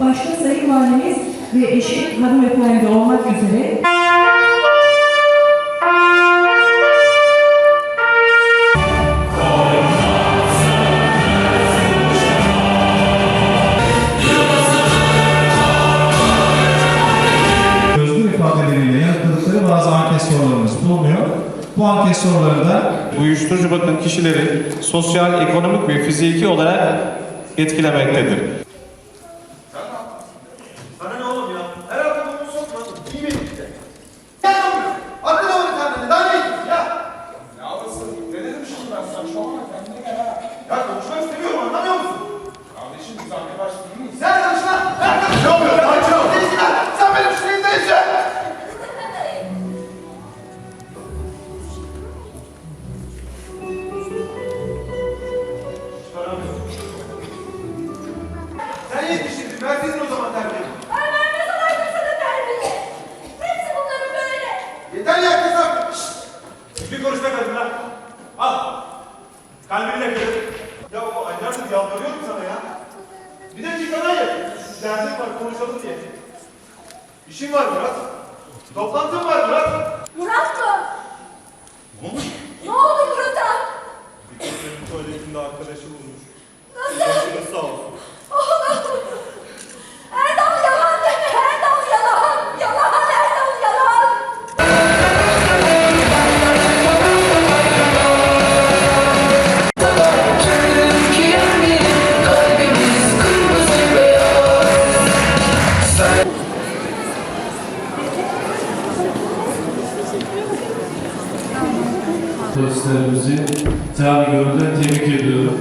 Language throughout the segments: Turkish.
başta Sayın Valimiz ve eşi hanımefendi olmak üzere. Bu anket sorularında uyuşturucu bakın kişileri sosyal, ekonomik ve fiziki olarak etkilemektedir. Sen yetiştirdin. Verseydin o zaman terbiye. Ay ben ne zamandır sana terbiye. Hepsi bunların böyle. Yeter ya kız artık. Şşt! Bir konuşma kadın lan. Al. Kalbini de kırık. Ya o aylardır yalvarıyorum sana ya. Bir dakika hayır. Derdim var konuşalım diye. İşim var Murat. Toplantım var Murat. Murat mı? Polislerimizi cami gönülden tebrik ediyorum.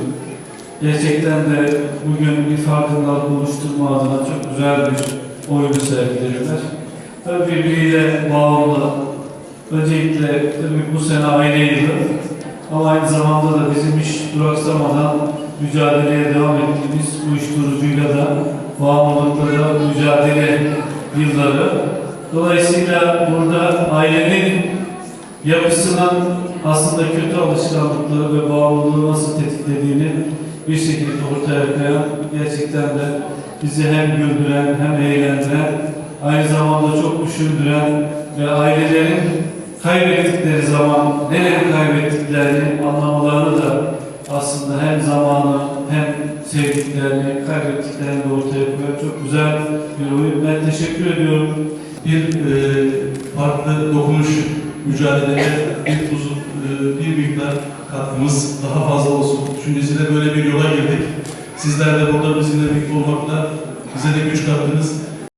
Gerçekten de bugün bir farkındalık oluşturma adına çok güzel bir oyunu sergilediler. Tabii birbiriyle bağlı. Öncelikle tabii bu sene aile. Ama aynı zamanda da bizim hiç duraksamadan mücadeleye devam ettiğimiz uyuşturucuyla da bağımlılıkla da mücadele yılları. Dolayısıyla burada ailenin yapısının aslında kötü alışkanlıkları ve bağımlılığı nasıl tetiklediğini bir şekilde ortaya koyan gerçekten de bizi hem güldüren hem eğlendiren aynı zamanda çok düşündüren ve ailelerin kaybettikleri zaman neleri kaybettiklerini anlamalarını da aslında hem zamanı hem sevdiklerini, kaybettiklerini de ortaya koyan çok güzel bir oyun. Ben teşekkür ediyorum. bir e, farklı dokunuş mücadelede bir uzun e, bir miktar katkımız daha fazla olsun düşüncesiyle böyle bir yola girdik. Sizler de burada bizimle birlikte olmakla bize de güç kattınız.